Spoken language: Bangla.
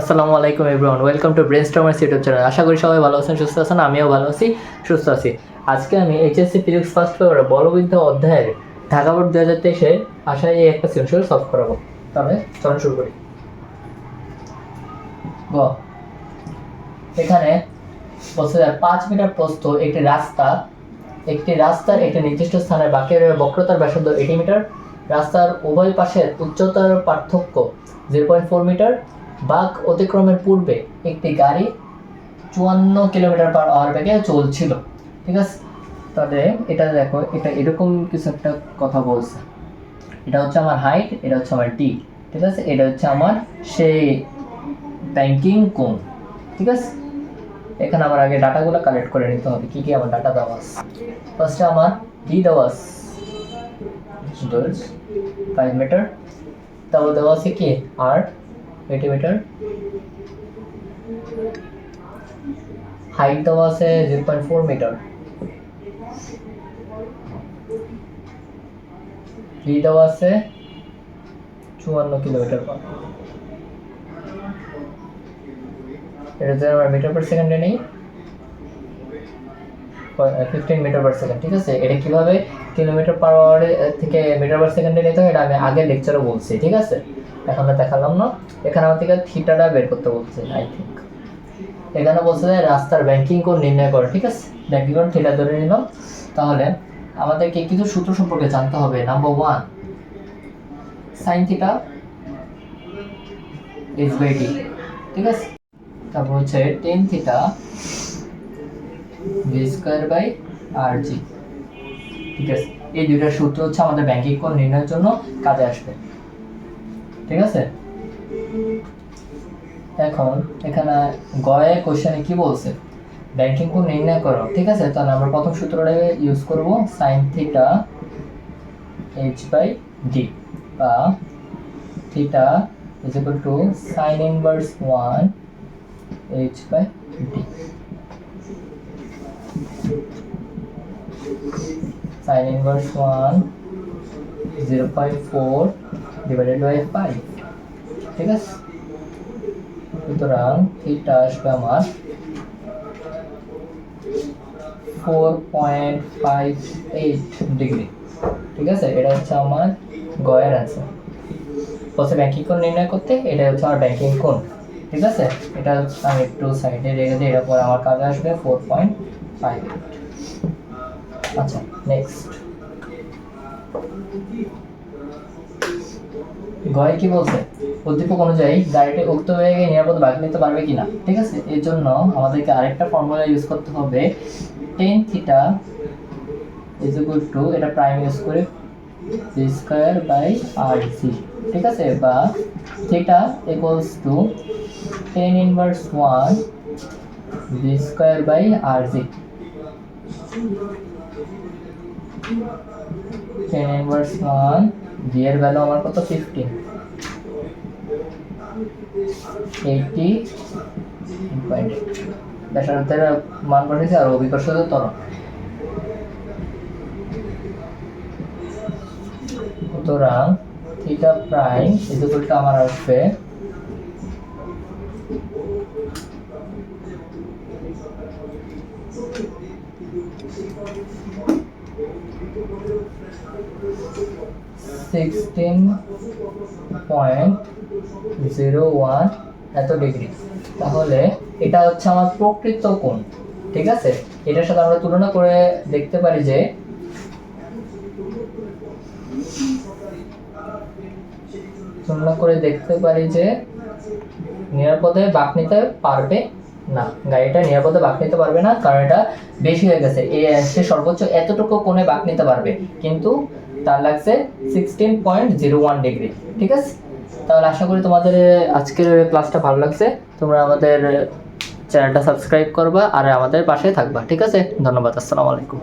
আসসালামু আলাইকুম everyone welcome to brain stormers YouTube channel আশা করি সবাই ভালো আছেন, সুস্থ আছেন, আমিও ভালো আছি, সুস্থ আছি। আজকে আমি এইচএসসি ফিজিক্স ফার্স্ট পেপার বলবিদ্ধ অধ্যায়ের ঢাকা বোর্ড দু হাজার তেইশে আশায় এই একটা সিমশল সলভ করাবো। তাহলে চলুন শুরু করি। গ। এখানে বলছে পাঁচ মিটার প্রস্থ একটি রাস্তা, একটি রাস্তার একটি নির্দিষ্ট স্থানের বাঁকের বক্রতার ব্যাসার্ধ এইটি মিটার। রাস্তার উভয় পাশের উচ্চতার পার্থক্য জিরো পয়েন্ট ফোর মিটার বাঁক অতিক্রমের পূর্বে একটি গাড়ি চুয়ান্ন কিলোমিটার পার আওয়ার বেগে চলছিল। ঠিক আছে? তাহলে এটা দেখো, এটা এরকম কিছু একটা কথা বলছে। এটা হচ্ছে আমার হাইট এটা হচ্ছে আমার টি ঠিক আছে? এটা হচ্ছে আমার সেই ব্যাংকিং কোণ, ঠিক আছে? এখানে আমার আগে ডাটাগুলো কালেক্ট করে নিতে হবে, কি কি আমার ডাটা দেওয়া আছে। ফার্স্টে আমার ডি দেওয়া আছে। ফাইভ মিটার তারপর দেওয়া আছে কি? আর এইটি মিটার হাইট দেওয়া আছে zero point four metre v দেওয়া আছে চুয়ান্ন কিলোমিটার পার এটা মিটার পার সেকেন্ডে নেই। ফিফটিন মিটার পার সেকেন্ড ঠিক আছে? এটা কীভাবে কিলোমিটার পার আওয়ারে থেকে মিটার পার সেকেন্ডে নিতে হয়, এটা আমি আগের লেকচারে বলছি, ঠিক আছে? এখন দেখালাম না। এখানে আমার থেকে থিটাটা বের করতে বলছে আই থিঙ্ক এখানে বলছে যে রাস্তার ব্যাংকিং কোড নির্ণয় করো, ঠিক আছে? ব্যাংকিং কোড থিটা ধরে নিলাম। তাহলে আমাদেরকে কিছু সূত্র সম্পর্কে জানতে হবে। Number one sine theta is by t ঠিক আছে? তারপর হচ্ছে tan theta v square by r g ঠিক আছে? এই দুইটা সূত্র হচ্ছে আমাদের ব্যাংকিং কোণ নির্ণয়ের জন্য কাজে আসবে। ঠিক আছে? এখন এখানে গয়ে কোশ্চেনে কি বলছে? ব্যাংকিং কোণ নির্ণয় করো, ঠিক আছে? তাহলে আমরা প্রথম সূত্রটা ইউজ করব sine theta h by d বা theta to sine inverse one h by d sin inverse 1 0.4 divided by 5 ঠিক আছে? সুতরাং থিটা আসবে আমার 4.58 ডিগ্রি ঠিক আছে? এটা হচ্ছে আমার গয়ের আছে বলছে ব্যাংকিং কোণ নির্ণয় করতে এটা হচ্ছে আমার ব্যাংকিং কোণ, ঠিক আছে? এটা হচ্ছে, আমি একটু সাইডে রেখে দিই, এরপর আমার কাজে আসবে ফোর পয়েন্ট ফাইভ আচ্ছা নেক্সট গয় কি বলছে? উদ্দীপক অনুযায়ী, গাড়িটি উক্ত বেগে নিরাপদ বাগ নিতে পারবে কিনা? ঠিক আছে, এর জন্য আমাদেরকে আরেকটা ফর্মুলা ইউজ করতে হবে। Tan theta is equal to এটা প্রাইম ইউজ করে g square by r c ঠিক আছে, বা theta equals to tan inverse one g square by r g tan inverse one g এর ভ্যালু আমার কত? ফিফটিন এইটি ব্যাসার্ধের মান আর অভিকর্ষ তরণ সুতরাং থিটা প্রাইম ইকুয়ালটা আমার আসবে সিক্সটিন পয়েন্ট জিরো ওয়ান এত ডিগ্রি তাহলে এটা হচ্ছে আমার প্রকৃত কোণ, ঠিক আছে? এটার সাথে আমরা তুলনা করে দেখতে পারি যে তুলনা করে দেখতে পারি যে নিরাপদে বাঁক নিতে পারবে না। গাড়িটা নিরাপদে বাঁক নিতে পারবে না, কারণ এটা বেশি হয়ে গেছে। এ, সে সর্বোচ্চ এতটুকু কোণে বাঁক নিতে পারবে। কিন্তু তার লাগছে sixteen point zero one degree ঠিক আছে? তাহলে আশা করি তোমাদের আজকের ক্লাসটা ভালো লাগছে। তোমরা আমাদের চ্যানেলটা সাবস্ক্রাইব করবা আর আমাদের পাশে থাকবা, ঠিক আছে? ধন্যবাদ, আসসালামু আলাইকুম।